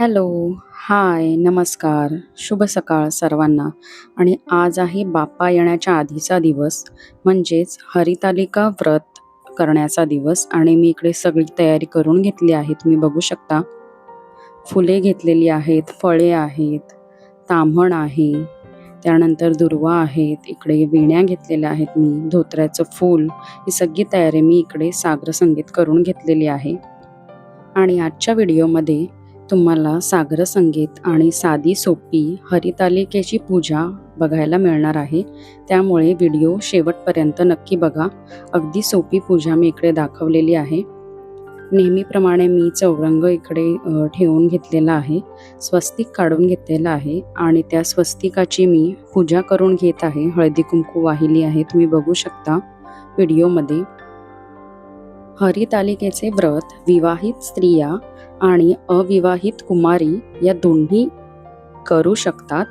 Hello, हाय, नमस्कार, शुभ सकाळ सर्वांना आणि आज आहे बाप्पा येण्याच्या आधीचा दिवस म्हणजेच हरितालिका व्रत करण्याचा दिवस आणि मी इकडे सगळी तयारी करून घेतली आहे. तुम्ही बघू शकता. फुले घेतलेली आहेत, फळे आहेत, तांबण आहे, त्यानंतर दुर्वा आहेत, इकडे वेण्या घेतलेल्या आहेत मी, धोत्र्याचं फूल, ही सगळी तयारी मी इकडे सागर संगीत करून घेतलेली आहे. आणि आजच्या व्हिडिओमध्ये तुम्हाला सागर संगीत आणि साधी सोपी हरितालिकेची पूजा बघायला मिळणार आहे. त्यामुळे व्हिडिओ शेवटपर्यंत नक्की बघा. अगदी सोपी पूजा मी इकडे दाखवलेली आहे. नेहमीप्रमाणे मी चौरंग इकडे ठेवून घेतलेला आहे. स्वस्तिक काढून घेतलेलं आहे आणि त्या स्वस्तिकाची मी पूजा करून घेत आहे. हळदी-कुंकू वाहिली आहे. तुम्ही बघू शकता व्हिडिओमध्ये. हरितालिकेचे व्रत विवाहित स्त्रिया आणि अविवाहित कुमारी या दोन्ही करू शकतात.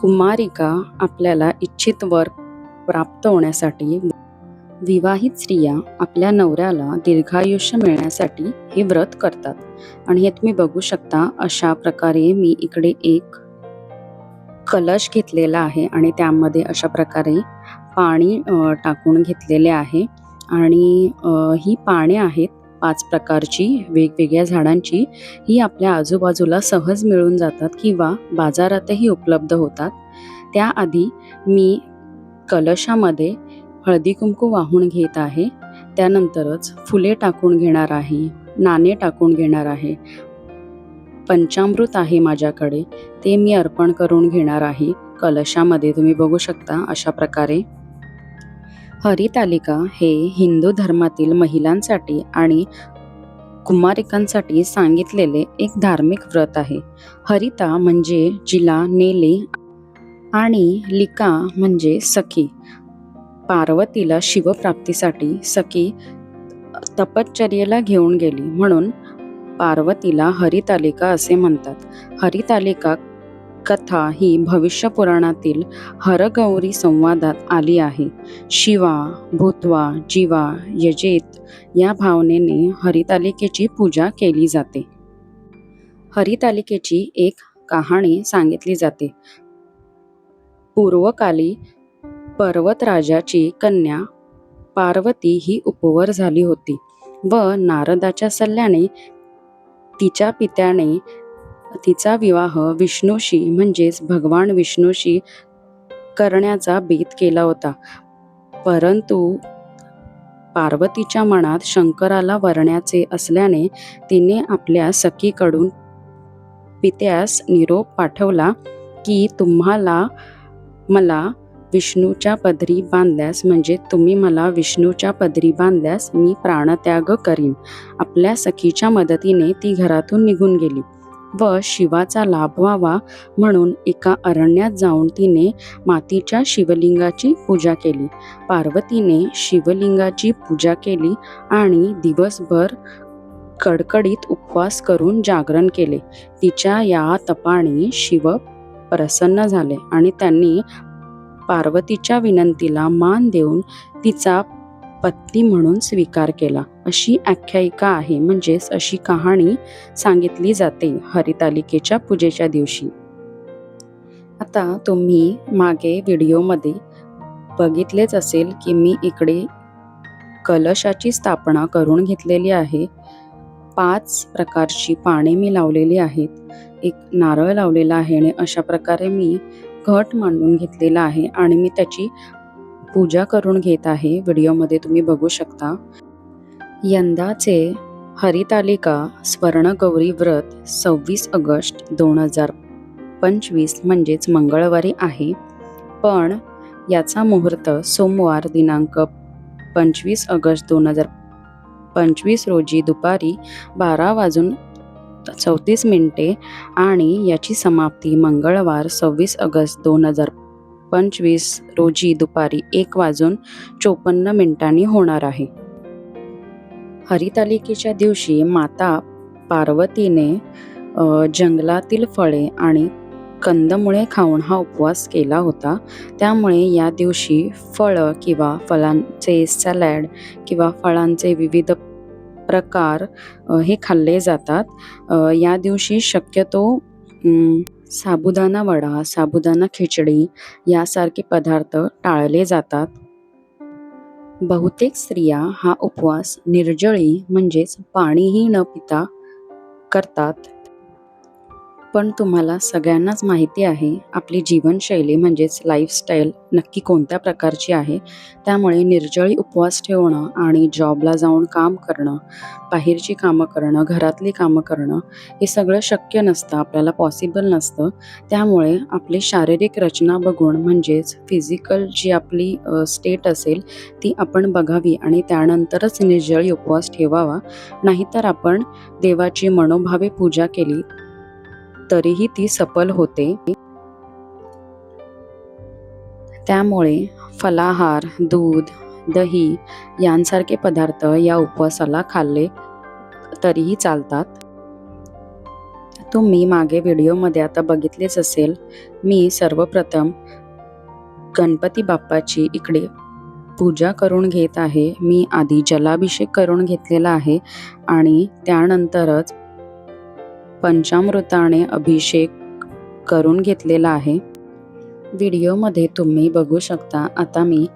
कुमारिका आपल्याला इच्छित वर प्राप्त होण्यासाठी, विवाहित स्त्रिया आपल्या नवऱ्याला दीर्घायुष्य मिळण्यासाठी हे व्रत करतात. आणि हे तुम्ही बघू शकता अशा प्रकारे मी इकडे एक कलश घेतलेला आहे आणि त्यामध्ये अशा प्रकारे पाणी टाकून घेतलेले आहे आणि ही पाने आहेत पाच प्रकारची वेगवेगळ्या झाडांची. ही आपल्या आजूबाजूला सहज मिळून जातात किंवा बाजारातही उपलब्ध होतात. त्याआधी मी कलशामध्ये हळदी-कुंकू वाहून घेत आहे. त्यानंतरच फुले टाकून घेणार आहे, नाणे टाकून घेणार आहे. पंचामृत आहे माझ्याकडे, ते मी अर्पण करून घेणार आहे कलशामध्ये. तुम्ही बघू शकता अशा प्रकारे. हरितालिका हे हिंदू धर्मातील महिलांसाठी आणि कुमारिकांसाठी सांगितलेले एक धार्मिक व्रत आहे. हरिता म्हणजे जिला नेले आणि लिका म्हणजे सखी. पार्वतीला शिवप्राप्तीसाठी सखी तपश्चर्येला घेऊन गेली म्हणून पार्वतीला हरितालिका असे म्हणतात. हरितालिका कथा ही भविष्य पुराणातील हरगौरी संवादात आली आहे. शिवा भूत्वा जीवा यजेत या भावनेने हरितालिकेची पूजा केली जाते. हरितालिकेची एक कहाणी सांगितली जाते. पूर्वकाली पर्वतराजाची कन्या पार्वती ही उपवर झाली होती व नारदाच्या सल्ल्याने तिच्या पित्याने तिचा विवाह विष्णूशी म्हणजेच भगवान विष्णूशी करण्याचा बेत केला होता. परंतु पार्वतीच्या मनात शंकराला वरण्याचे असल्याने तिने आपल्या सखीकडून पित्यास निरोप पाठवला की तुम्हाला मला विष्णूच्या पदरी बांधल्यास म्हणजे तुम्ही मला विष्णूच्या पदरी बांधल्यास मी प्राणत्याग करीन. आपल्या सखीच्या मदतीने ती घरातून निघून गेली व शिवाचा लाभ व्हावा म्हणून एका अरण्यात जाऊन तिने मातीच्या शिवलिंगाची पूजा केली. पार्वतीने शिवलिंगाची पूजा केली आणि दिवसभर कडकडीत उपवास करून जागरण केले. तिच्या या तपाने शिव प्रसन्न झाले आणि त्यांनी पार्वतीच्या विनंतीला मान देऊन तिचा पत्नी म्हणून स्वीकार केला. अशी आख्यायिका आहे म्हणजेच अशी कहाणी सांगितली जाते हरितालिकेच्या पूजेच्या दिवशी. आता तुम्ही मागे व्हिडिओमध्ये बघितलेच असेल की मी इकडे कलशाची स्थापना करून घेतलेली आहे. पाच प्रकारची पाने मी लावलेली आहेत. एक नारळ लावलेला आहे आणि अशा प्रकारे मी घट मांडून घेतलेला आहे आणि मी त्याची पूजा करून घेत आहे. व्हिडिओमध्ये तुम्ही बघू शकता. यंदाचे हरितालिका स्वर्णगौरी व्रत 26 ऑगस्ट 2025 म्हणजेच मंगळवारी आहे. पण याचा मुहूर्त सोमवार दिनांक 25 ऑगस्ट 2025 रोजी दुपारी 12 वाजून 34 मिनिटे आणि याची समाप्ती मंगळवार 26 ऑगस्ट पंचवीस रोजी दुपारी एक वाजून 54 मिनिटांनी होणार आहे. हरितालिकेच्या दिवशी माता पार्वतीने जंगलातील फळे आणि कंदमुळे खाऊन हा उपवास केला होता. त्यामुळे या दिवशी फळं किंवा फळांचे सॅलॅड किंवा फळांचे विविध प्रकार हे खाल्ले जातात या दिवशी शक्यतो साबुदाणा वडा साबुदाणा खिचडी यासारखे पदार्थ टाळले जातात. बहुतेक स्त्रिया हा उपवास निर्जळी म्हणजेच पाणीही न पिता करतात. पण तुम्हाला सगळ्यांनाच माहिती आहे आपली जीवनशैली म्हणजेच लाईफस्टाईल नक्की कोणत्या प्रकारची आहे त्यामुळे निर्जळी उपवास ठेवणं आणि जॉबला जाऊन काम करणं बाहेरची कामं करणं घरातली कामं करणं हे सगळं शक्य नसतं आपल्याला पॉसिबल नसतं. त्यामुळे आपली शारीरिक रचना बघून म्हणजेच फिजिकल जी आपली स्टेट असेल ती आपण बघावी आणि त्यानंतरच निर्जळी उपवास ठेवावा. नाहीतर आपण देवाची मनोभावे पूजा केली तरीही ती सफल होते. त्यामुळे फलाहार दूध दही यांसारखे पदार्थ या उपवासाला खाल्ले तरीही चालतात. तुम्ही मागे व्हिडिओमध्ये आता बघितलेच असेल मी सर्वप्रथम गणपती बाप्पाची इकडे पूजा करून घेत आहे. मी आधी जलाभिषेक करून घेतलेला आहे आणि त्यानंतरच पंचामृताने अभिषेक करून घेतलेला आहे. व्हिडिओमध्ये तुम्ही बघू शकता आता मी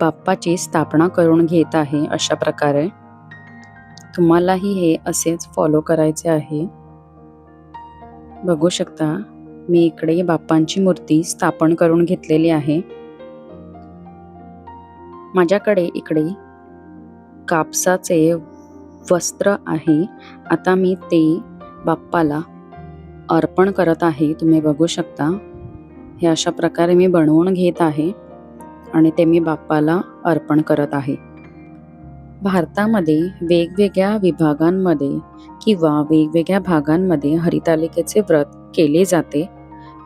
बाप्पाची स्थापना करून घेत आहे अशा प्रकारे. तुम्हालाही हे असेच फॉलो करायचे आहे. बघू शकता मी इकडे बाप्पांची मूर्ती स्थापन करून घेतलेली आहे. माझ्याकडे इकडे कापसाचे वस्त्र आहे. आता मी ते बाप्पाला अर्पण करत आहे तुम्ही बघू शकता. हे अशा प्रकारे मी बनवून घेत आहे आणि ते मी बाप्पाला अर्पण करत आहे. भारतामध्ये वेगवेगळ्या विभागांमध्ये किंवा वेगवेगळ्या भागांमध्ये हरितालिकेचे व्रत केले जाते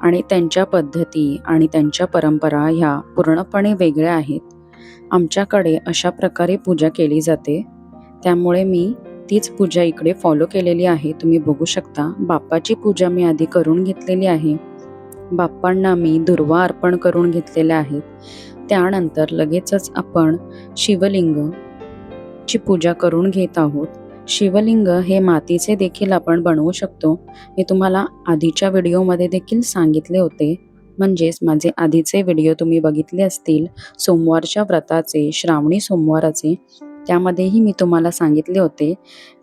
आणि त्यांच्या पद्धती आणि त्यांच्या परंपरा ह्या पूर्णपणे वेगळ्या आहेत. आमच्याकडे अशा प्रकारे पूजा केली जाते. त्यामुळे मी तीच पूजा इकडे फॉलो केलेली आहे. तुम्ही बघू शकता बाप्पाची पूजा मी आधी करून घेतलेली आहे. बाप्पांना मी दुर्वा अर्पण करून घेतलेल्या आहेत. त्यानंतर लगेचच आपण शिवलिंग ची पूजा करून घेत आहोत. शिवलिंग हे मातीचे देखील आपण बनवू शकतो. मी तुम्हाला आधीच्या व्हिडिओमध्ये देखील सांगितले होते. म्हणजेच माझे आधीचे व्हिडिओ तुम्ही बघितले असतील. सोमवारच्या व्रताचे श्रावणी सोमवाराचे त्यामध्येही मी तुम्हाला सांगितले होते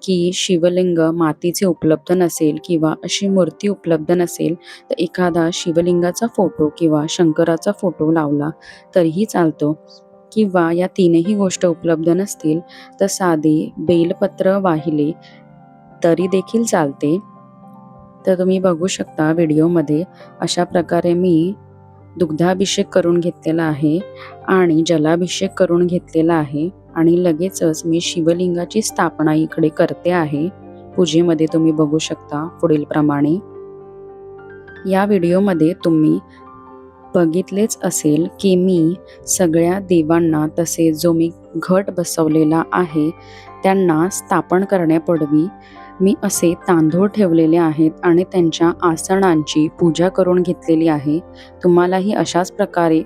की शिवलिंग मातीचे उपलब्ध नसेल किंवा अशी मूर्ती उपलब्ध नसेल तर एखादा शिवलिंगाचा फोटो किंवा शंकराचा फोटो लावला तरीही चालतो. किंवा या तीनही गोष्ट उपलब्ध नसतील तर साधे बेलपत्र वाहिले तरी देखील चालते. तर तुम्ही बघू शकता व्हिडिओमध्ये अशा प्रकारे मी दुग्धाभिषेक करून घेतलेला आहे आणि जलाभिषेक करून घेतलेला आहे आणि लगेचच मी शिवलिंगाची स्थापना इकडे करते आहे. पूजेमध्ये तुम्ही बघू शकता पुढील प्रमाणे. या व्हिडिओमध्ये तुम्ही बघितलेच असेल की मी सगळ्या देवांना तसेच जो मी घट बसवलेला आहे त्यांना स्थापन करण्यापूर्वी मी असे तांदूळ ठेवलेले आहेत आणि त्यांच्या आसनांची पूजा करून घेतलेली आहे. तुम्हालाही अशाच प्रकारे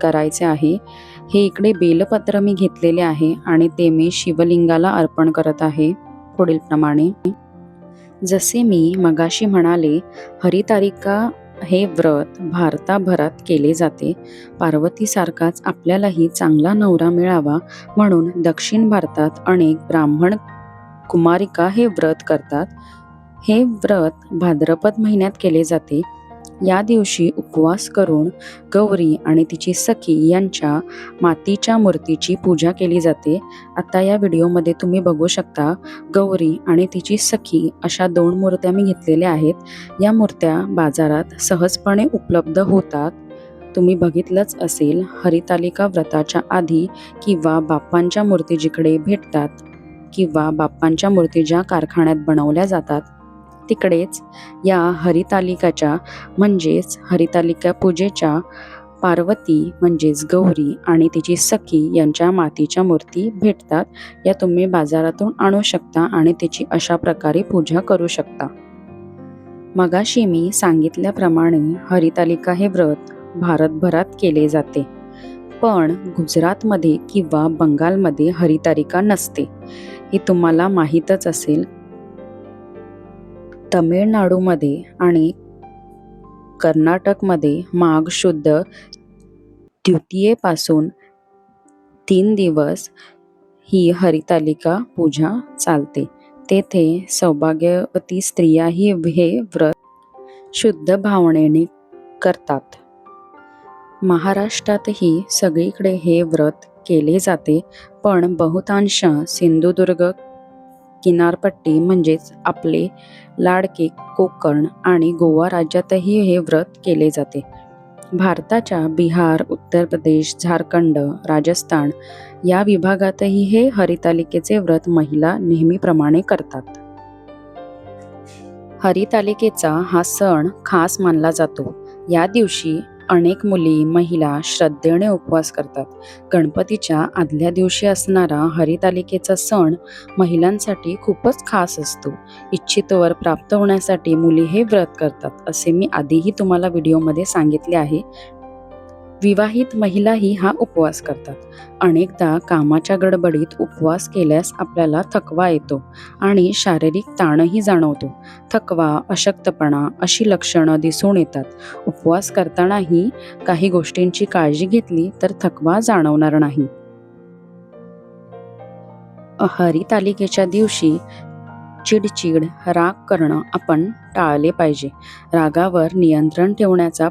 करायचे आहे. हे इकडे बेलपत्र मी घेतलेले आहे आणि ते मी शिवलिंगाला अर्पण करत आहे. पुढील प्रमाणे. जसे मी मगाशी म्हणाले हरितारिका हे व्रत भारताभरात केले जाते. पार्वतीसारखाच आपल्यालाही चांगला नवरा मिळावा म्हणून दक्षिण भारतात अनेक ब्राह्मण कुमारिका हे व्रत करतात? हे व्रत भाद्रपद महिन्यात केले जाते. या दिवशी उपवास करून गौरी आणि तिची सखी यांच्या मातीच्या मूर्तीची पूजा केली जाते. आता या व्हिडिओमध्ये तुम्ही बघू शकता गौरी आणि तिची सखी अशा दोन मूर्त्या मी घेतलेल्या आहेत. या मूर्त्या बाजारात सहजपणे उपलब्ध होतात. तुम्ही बघितलंच असेल हरितालिका व्रताच्या आधी किंवा बाप्पांच्या मूर्ती जिकडे भेटतात. किंवा बाप्पांच्या मूर्ती ज्या कारखान्यात बनवल्या जातात तिकडेच या हरितालिकाच्या म्हणजेच हरितालिका पूजेच्या पार्वती म्हणजेच गौरी आणि तिची सखी यांच्या मातीच्या मूर्ती भेटतात. या तुम्ही बाजारातून आणू शकता आणि तिची अशा प्रकारे पूजा करू शकता. मगाशी मी सांगितल्याप्रमाणे हरितालिका हे व्रत भारतभरात केले जाते. पण गुजरातमध्ये किंवा बंगालमध्ये हरितालिका नसते. हे तुम्हाला माहीतच असेल. तमिळनाडूमध्ये आणि कर्नाटकमध्ये माघ शुद्ध द्वितीयेपासून तीन दिवस ही हरितालिका पूजा चालते. तेथे सौभाग्यवती स्त्रियाही हे व्रत शुद्ध भावनेने करतात. महाराष्ट्रातही सगळीकडे हे व्रत केले जाते. पण बहुतांश सिंधुदुर्ग किनारपट्टी म्हणजेच आपले लाडके कोकण आणि गोवा राज्यातही हे व्रत केले जाते. भारताच्या बिहार उत्तर प्रदेश झारखंड राजस्थान या विभागातही हे हरितालिकेचे व्रत महिला नेहमीप्रमाणे करतात. हरितालिकेचा हा सण खास मानला जातो. या दिवशी अनेक मुली महिला श्रद्धेने उपवास करतात. गणपतीच्या आदल्या दिवशी असणारा हरितालिकेचा सण महिलांसाठी खूपच खास असतो. इच्छित वर प्राप्त होण्यासाठी मुली हे व्रत करतात असे मी आधीही तुम्हाला व्हिडिओमध्ये सांगितले आहे. विवाहित महिलाही हा उपवास करतात. अनेकदा कामाच्या गडबडीत उपवास केल्यास आपल्याला थकवा येतो आणि शारीरिक ताणही जाणवतो. थकवा अशक्तपणा अशी लक्षणं दिसून येतात. उपवास करतानाही काही गोष्टींची काळजी घेतली तर थकवा जाणवणार नाही. हरितालिकेच्या दिवशी चिडचिड राग करणं आपण टाळले पाहिजे. रागावर नियंत्रण ठेवण्याचा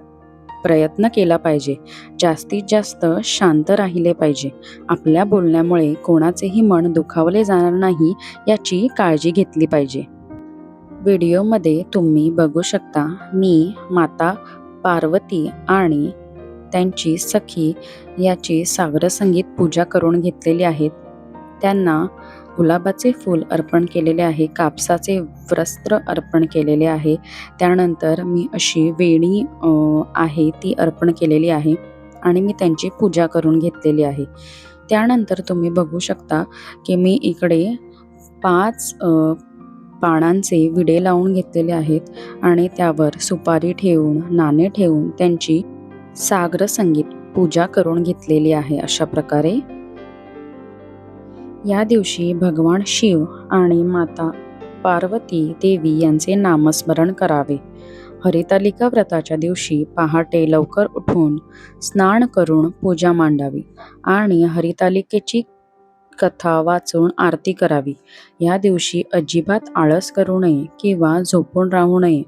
प्रयत्न केला पाहिजे. जास्तीत जास्त शांत राहिले पाहिजे. आपल्या बोलण्यामुळे कोणाचेही मन दुखावले जाणार नाही याची काळजी घेतली पाहिजे. व्हिडिओमध्ये तुम्ही बघू शकता मी माता पार्वती आणि त्यांची सखी याची सागरसंगीत पूजा करून घेतलेली आहेत. त्यांना गुलाबाचे फूल अर्पण केलेले आहे कापसाचे वस्त्र अर्पण केलेले आहे. त्यानंतर मी अशी वेणी आहे ती अर्पण केलेली आहे आणि मी त्यांची पूजा करून घेतलेली आहे. त्यानंतर तुम्ही बघू शकता की मी इकडे पाच पानांचे विडे लावून घेतलेले आहेत आणि त्यावर सुपारी ठेवून नाणे ठेवून त्यांची सागर संगीत पूजा करून घेतलेली आहे अशा प्रकारे. या दिवशी भगवान शिव आणि माता पार्वती देवी यांचे नामस्मरण करावे. हरितालिका व्रताच्या दिवशी पहाटे लवकर उठून स्नान करून पूजा मांडावी आणि हरितालिकेची कथा वाचून आरती करावी. या दिवशी अजिबात आळस करू नये किंवा झोपून राहू नये.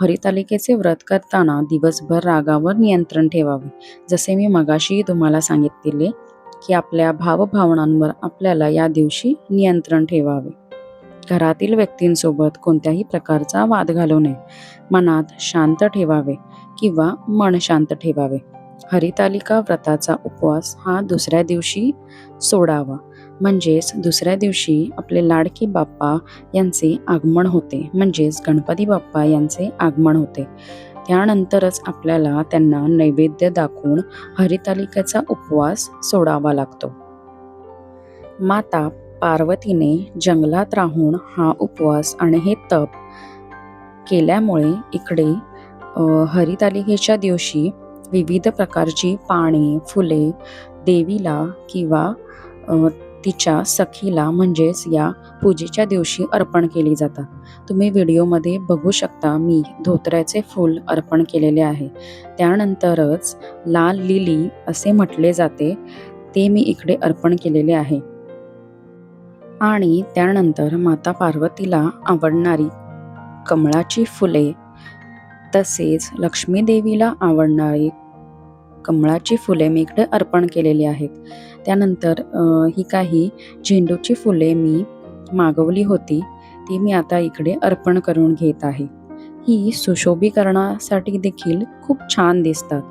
हरितालिकेचे व्रत करताना दिवसभर रागावर नियंत्रण ठेवावे. जसे मी मगाशी तुम्हाला सांगितले की आपल्या भावभावनांवर आपल्याला या दिवशी नियंत्रण ठेवावे. घरातील व्यक्तींसोबत कोणत्याही प्रकारचा वाद घालू नये. मनात शांत ठेवावे किंवा मन शांत ठेवावे. हरितालिका व्रताचा उपवास हा दुसऱ्या दिवशी सोडावा. म्हणजेच दुसऱ्या दिवशी आपले लाडकी बाप्पा यांचे आगमन होते. म्हणजेच गणपती बाप्पा यांचे आगमन होते. त्यानंतरच आपल्याला त्यांना नैवेद्य दाखवून हरितालिकेचा उपवास सोडावा लागतो. माता पार्वतीने जंगलात राहून हा उपवास आणि हे तप केल्यामुळे इकडे हरितालिकेच्या दिवशी विविध प्रकारची पाने फुले देवीला किंवा तिच्या सखीला म्हणजेच या पूजेच्या दिवशी अर्पण केली जातात. तुम्ही व्हिडिओमध्ये बघू शकता मी धोत्र्याचे फूल अर्पण केलेले आहे. त्यानंतरच लाल लिली असे म्हटले जाते ते मी इकडे अर्पण केलेले आहे. आणि त्यानंतर माता पार्वतीला आवडणारी कमळाची फुले तसेच लक्ष्मीदेवीला आवडणारी कमळाची फुले मी इकडे अर्पण केलेली आहेत. त्यानंतर ही काही झेंडूची फुले मी मागवली होती ती मी आता इकडे अर्पण करून घेत आहे. ही सुशोभीकरणासाठी देखील खूप छान दिसतात.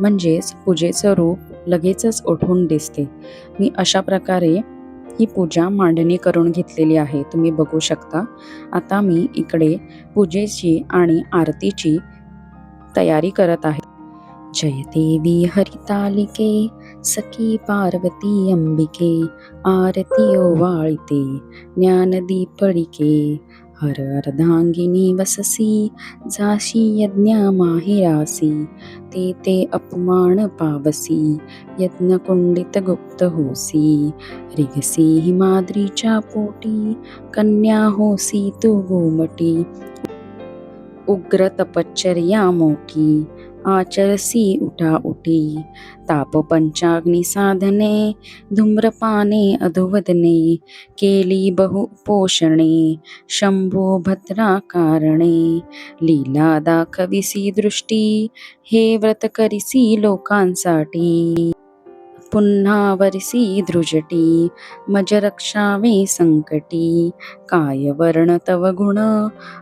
म्हणजेच पूजेचं रूप लगेचच उठून दिसते. मी अशा प्रकारे ही पूजा मांडणी करून घेतलेली आहे. तुम्ही बघू शकता. आता मी इकडे पूजेची आणि आरतीची तयारी करत आहे. जय देवी हरितालिके सखी पार्वती अंबिके आरतीयो वाळिते ज्ञानदीपडिके हर अर्धांगिनी वससी जाशी यज्ञा माहिरासी ते ते अपमान पावसी यज्ञकुंडित गुप्त होसी। रिगसी हिमाद्रीच्या पोटी कन्या होसी तू गोमटी। उग्र तपश्चर्या मोठी आचरसी उठा उठी ताप साधने धूम्रपाने अधोवदने केली बहु पोषणे शंभो भद्रा कारणे लीला दाखविसी दृष्टी हे व्रत करिसी लोकांसाठी. पुन्हा वरसी दृजटी मज रक्षावे संकटी काय वर्ण तव गुण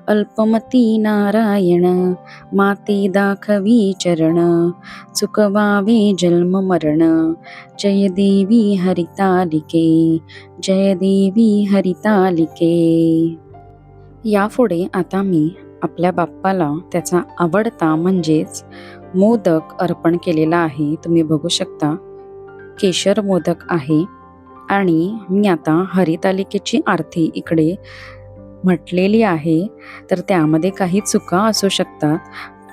अल्पमती नारायण माते दाखवी चरण चुकवावे जन्म मरण जय देवी हरितालिके जय देवी हरितालिके. यापुढे आता मी आपल्या बाप्पाला त्याचा आवडता म्हणजेच मोदक अर्पण केलेला आहे तुम्ही बघू शकता. केशर मोदक आहे. आणि मी आता हरितालिकेची आरती इकडे म्हटलेली आहे. तर त्यामध्ये काही चुका असू शकतात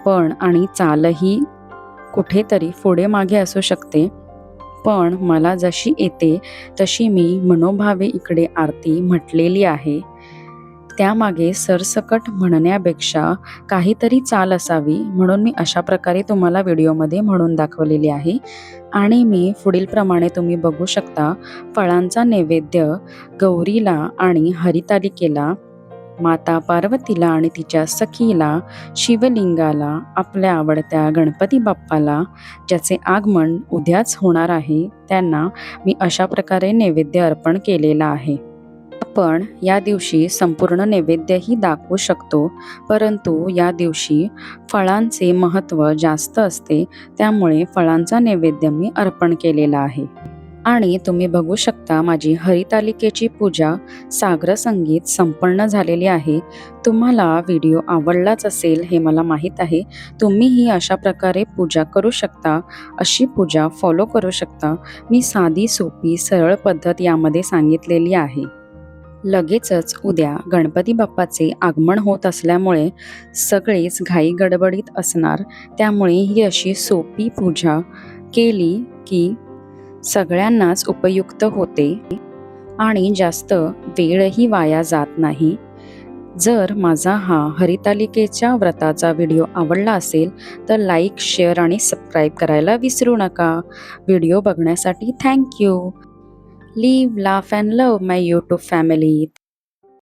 पण आणि चालही कुठेतरी पुढे मागे असू शकते. पण मला जशी येते तशी मी मनोभावे इकडे आरती म्हटलेली आहे. त्यामागे सरसकट म्हणण्यापेक्षा काहीतरी चाल असावी म्हणून मी अशा प्रकारे तुम्हाला व्हिडिओमध्ये म्हणून दाखवलेली आहे. आणि मी पुढीलप्रमाणे तुम्ही बघू शकता फळांचा नैवेद्य गौरीला आणि हरितालिकेला माता पार्वतीला आणि तिच्या सखीला शिवलिंगाला आपल्या आवडत्या गणपती बाप्पाला ज्याचे आगमन उद्याच होणार आहे त्यांना मी अशा प्रकारे नैवेद्य अर्पण केलेला आहे. आपण या दिवशी संपूर्ण नैवेद्यही दाखवू शकतो. परंतु या दिवशी फळांचे महत्त्व जास्त असते त्यामुळे फळांचा नैवेद्य मी अर्पण केलेला आहे. आणि तुम्ही बघू शकता माझी हरितालिकेची पूजा सागर संगीत संपन्न झालेली आहे. तुम्हाला व्हिडिओ आवडलाच असेल हे मला माहीत आहे. तुम्हीही अशा प्रकारे पूजा करू शकता अशी पूजा फॉलो करू शकता. मी साधी सोपी सरळ पद्धत यामध्ये सांगितलेली आहे. लगेचच उद्या गणपती बाप्पाचे आगमन होत असल्यामुळे सगळेच घाई गडबडीत असणार. त्यामुळे ही अशी सोपी पूजा केली की सगळ्यांनाच उपयुक्त होते आणि जास्त वेळही वाया जात नाही. जर माझा हा हरितालिकेच्या व्रताचा व्हिडिओ आवडला असेल तर लाईक शेअर आणि सबस्क्राईब करायला विसरू नका. व्हिडिओ बघण्यासाठी thank you. Leave, laugh and love my YouTube family.